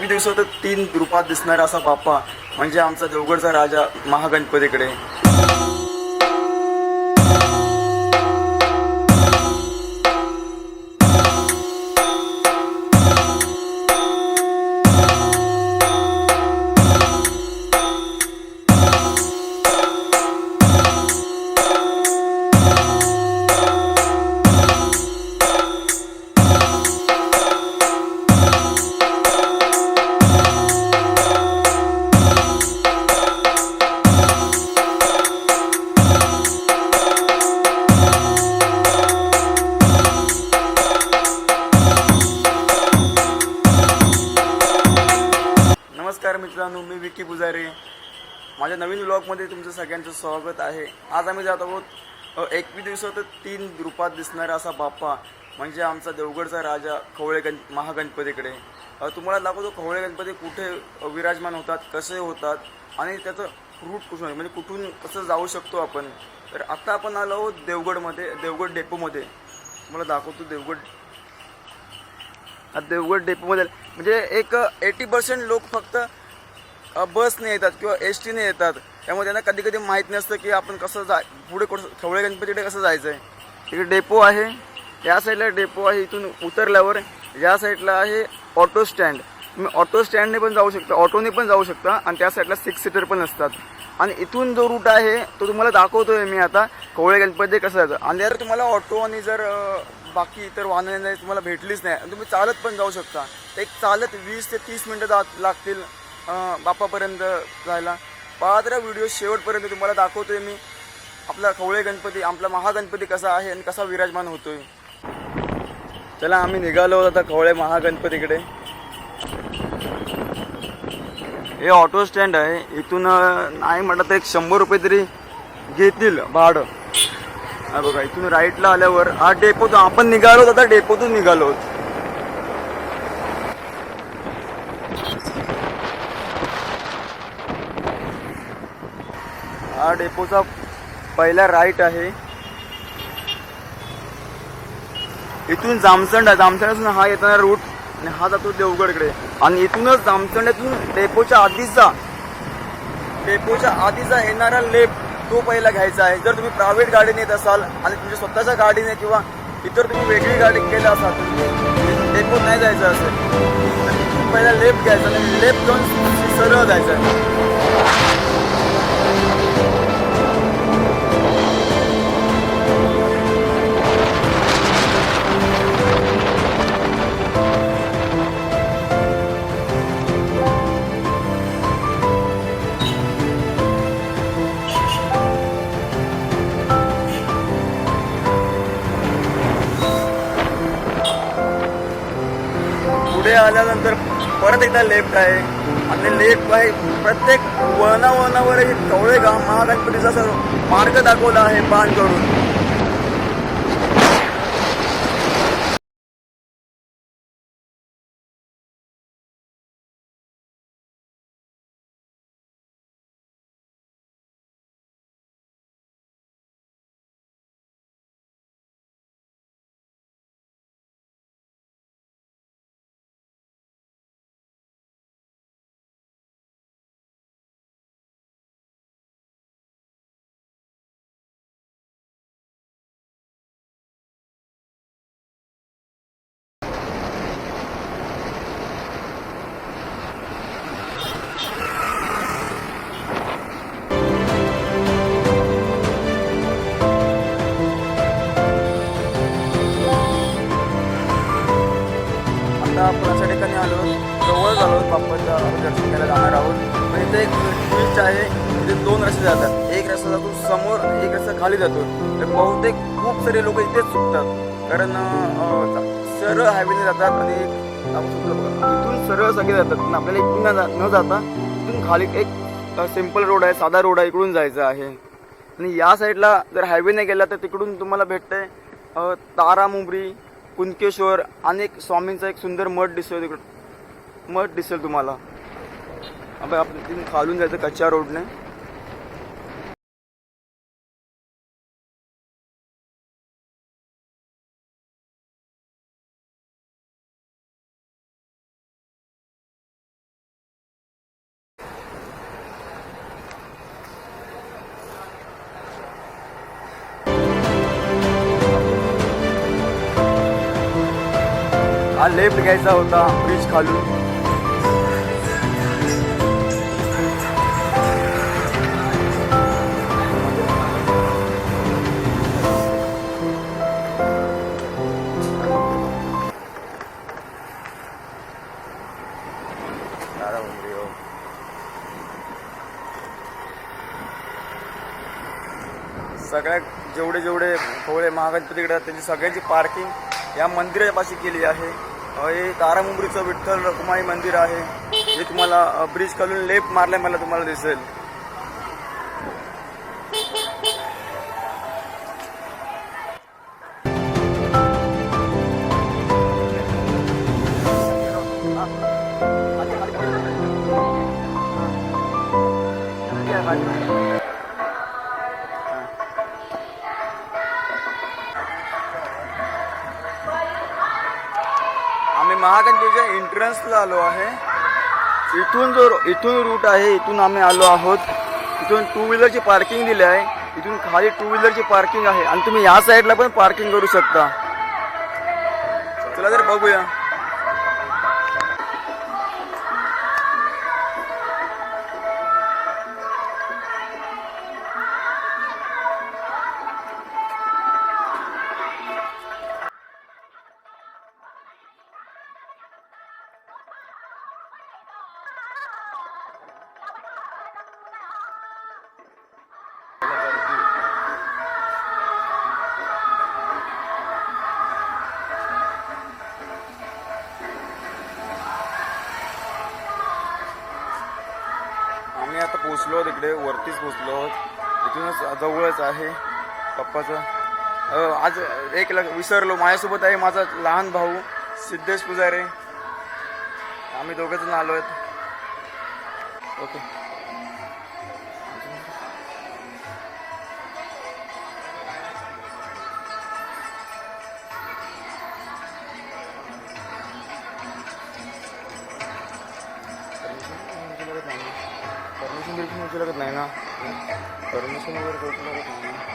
मी दिवसात तीन रूपात दिसणारा असा बाप्पा म्हणजे आमचा देवगडचा राजा महागणपतीकडे. नवीन ब्लॉगमध्ये तुमचं सगळ्यांचं स्वागत आहे. आज आम्ही जात आहोत एकवीस दिवसात तीन रूपात दिसणारा असा बाप्पा म्हणजे आमचा देवगडचा राजा खवळे गण महागणपतीकडे. तुम्हाला दाखवतो खवळे गणपती कुठे विराजमान होतात कसे होतात आणि त्याचं रूट कुठून आहे म्हणजे कुठून कसं जाऊ शकतो आपण. तर आता आपण आलो आहोत देवगडमध्ये देवगड डेपोमध्ये. तुम्हाला दाखवतो देवगड. देवगड डेपोमध्ये म्हणजे एक एटी पर्सेंट लोक फक्त बसने येतात किंवा एस टीने येतात. त्यामुळे त्यांना कधी कधी माहीत नसतं की आपण कसं जा पुढे कसं खवळे गणपतीकडे कसं जायचं आहे तिकडे डेपो आहे. या साईडला डेपो आहे. इथून उतरल्यावर या साईडला आहे ऑटो स्टँड. तुम्ही ऑटो स्टँडने पण जाऊ शकता ऑटोने पण जाऊ शकता आणि त्या साईडला सिक्स सीटर पण असतात. आणि इथून जो रूट आहे तो तुम्हाला दाखवतोय मी आता खवळे गणपती कसं जायचं. आणि जर तुम्हाला ऑटो आणि जर बाकी इतर वाहनं नाही तुम्हाला भेटलीच नाही आणि तुम्ही चालत पण जाऊ शकता. एक चालत वीस ते तीस मिनटं जा लागतील. बाप्पापर्यंत बापापर्यंत जायला. पाहत व्हिडिओ शेवटपर्यंत तुम्हाला दाखवतोय मी. आपला खवळे गणपती आपला महागणपती कसा आहे आणि कसा विराजमान होतोय. चला आम्ही निघालो आता खवळे महागणपतीकडे. हे ऑटो स्टँड आहे. इथून नाही म्हटलं तर एक शंभर रुपये तरी घेतील भाडं. बघा इथून राईटला आल्यावर हा डेपोतून आपण निघालो आता डेपोतून निघालो. हा डेपोचा पहिला राईट आहे. इथून जामसंड आहे जामसंडातून हा येताना रूट आणि हा जातो देवगडकडे. आणि इथूनच जामसंडातून डेपोच्या आधीचा डेपोच्या आधीचा येणारा लेफ्ट तो पहिला घ्यायचा आहे. जर तुम्ही प्रायव्हेट गाडीने येत असाल आणि तुमच्या स्वतःच्या गाडीने किंवा इतर तुम्ही वेगळी गाडी केली असाल तुम्ही डेपोत नाही जायचं असेल. तर पहिला लेफ्ट घ्यायचा आणि लेफ्ट जाऊन सरळ जायचं आहे. परत एकदा लेफ्ट आहे. आणि लेफ्ट आहे. प्रत्येक वळणा वळणावर कवळे गाव महागणपतीचा मार्ग दाखवला आहे बाण करून. जातात. एक रस्ता जातो समोर एक रस्ता खाली जातो. तर बहुतेक खूप सारे लोक इथेच चुकतात कारण सरळ हायवेने जातात आणि आपण बघा. इथून सरळ सगळे जातात. पण आपल्याला इथून न जाता इथून खाली एक सिंपल रोड आहे साधा रोड आहे इकडून जायचं आहे. आणि या साईडला जर हायवेने गेला तर तिकडून तुम्हाला भेटतंय तारा तारामुंबरी कुंकेश्वर आणि एक स्वामींचा एक सुंदर मठ दिसतोय तिकडं. मठ दिसेल तुम्हाला. आपण आपण तिथून खालून जायचं कच्च्या रोडने हा लेफ्ट घ्यायचा होता ब्रिज खालून. सगळ्या जेवढे जेवढे खवळे महागणपतीकडे त्यांची सगळ्यांची पार्किंग या मंदिरापाशी केली आहे. हे तारामुंबरीचं विठ्ठल रखुमाई मंदिर आहे. हे तुम्हाला ब्रिज खालून लेप मारल्या मला तुम्हाला दिसेल. महागणपतीच्या एंट्रन्सला आलो आहे. इथून जो इथून रूट आहे इथून आम्ही आलो आहोत. इथून टू व्हीलरची पार्किंग दिली आहे. इथून खाली टू व्हीलरची पार्किंग आहे. आणि तुम्ही या साईडला पण पार्किंग करू शकता. चला तर बघूया. पोचलो तिकडे वरतीच पोचलो इथूनच जवळच आहे पप्पाचं. आज एक लग विसरलो. माझ्यासोबत आहे माझा लहान भाऊ सिद्धेश पुजारे. आम्ही दोघंजण आलो आहेत. ओके. परमिशन बिरमिशन घ्यायची लागत नाही ना परमिशन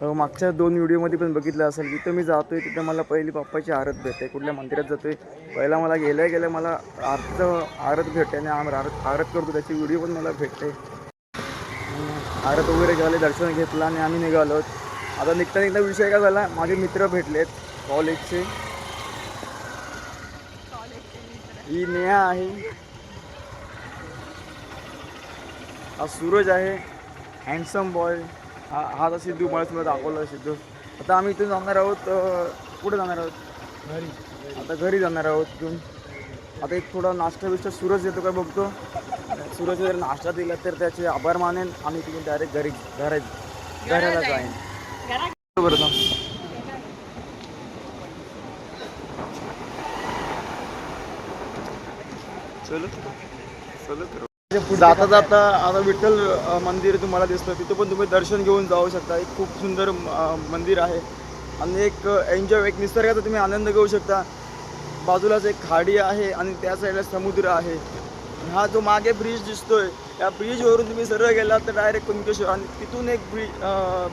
मागच्या दोन व्हिडिओमध्ये पण बघितलं असेल तिथं मी जातो आहे तिथं मला पहिली पप्पाची आरत भेटते कुठल्या मंदिरात जातोय. पहिला मला गेल्या गेल्या मला आरत आरत भेटते आणि आम्ही आरत आरत करतो त्याची व्हिडिओ पण मला भेटते. आरत वगैरे झाले दर्शन घेतलं आणि आम्ही निघालो. आता निघता निघता विषय काय झाला? माझे मित्र भेटलेत कॉलेजचे. ही नेहा आहे. हा सूरज आहे. हँडसम बॉय हा हा आता सिद्धू मला तुला दाखवलं सिद्धू. आता आम्ही इथून जाणार आहोत कुठे जाणार आहोत? घरी. आता घरी जाणार आहोत इथून. आता एक थोडा नाश्ता बिष्टा सूरज येतो काय बघतो. सूरज जर नाश्ता दिला तर त्याचे आभार मानेन आणि तिथून डायरेक्ट घरी घरा घराला जाईन. बरं ना चलो चलो म्हणजे जाता जाता आता विठ्ठल मंदिर तुम्हाला दिसतं. तिथं पण तुम्ही दर्शन घेऊन जाऊ शकता. एक खूप सुंदर मंदिर आहे. आणि एक एन्जॉय एक निसर्गाचा तुम्ही आनंद घेऊ शकता. बाजूलाच एक खाडी आहे आणि त्या साईडला समुद्र आहे. हा जो मागे ब्रिज दिसतोय या ब्रिजवरून तुम्ही सरळ गेलात तर डायरेक्ट कुणकेश्वर आणि तिथून एक ब्रिज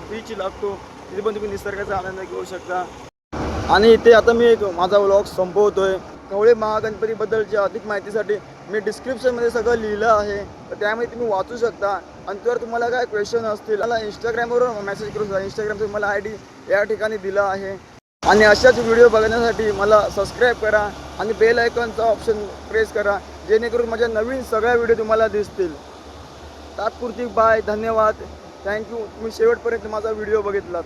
बीच लागतो. तिथे पण तुम्ही निसर्गाचा आनंद घेऊ शकता. आणि इथे आता मी एक माझा व्लॉग संपवतोय. कवळे महागणपतीबद्दलच्या अधिक माहितीसाठी मी डिस्क्रिप्शनमध्ये सगळं लिहिलं आहे. तर त्यामध्ये तुम्ही वाचू शकता. आणि जर तुम्हाला काय क्वेश्चन असतील मला इंस्टाग्रामवरून मेसेज करू शकता इंस्टाग्रामचं मला आय डी या ठिकाणी दिला आहे. आणि अशाच व्हिडिओ बघण्यासाठी मला सबस्क्राईब करा आणि बेल आयकॉनचा ऑप्शन प्रेस करा जेणेकरून माझ्या नवीन सगळ्या व्हिडिओ तुम्हाला दिसतील. तात्पुरती बाय धन्यवाद. थँक्यू तुम्ही शेवटपर्यंत माझा व्हिडिओ बघितलात.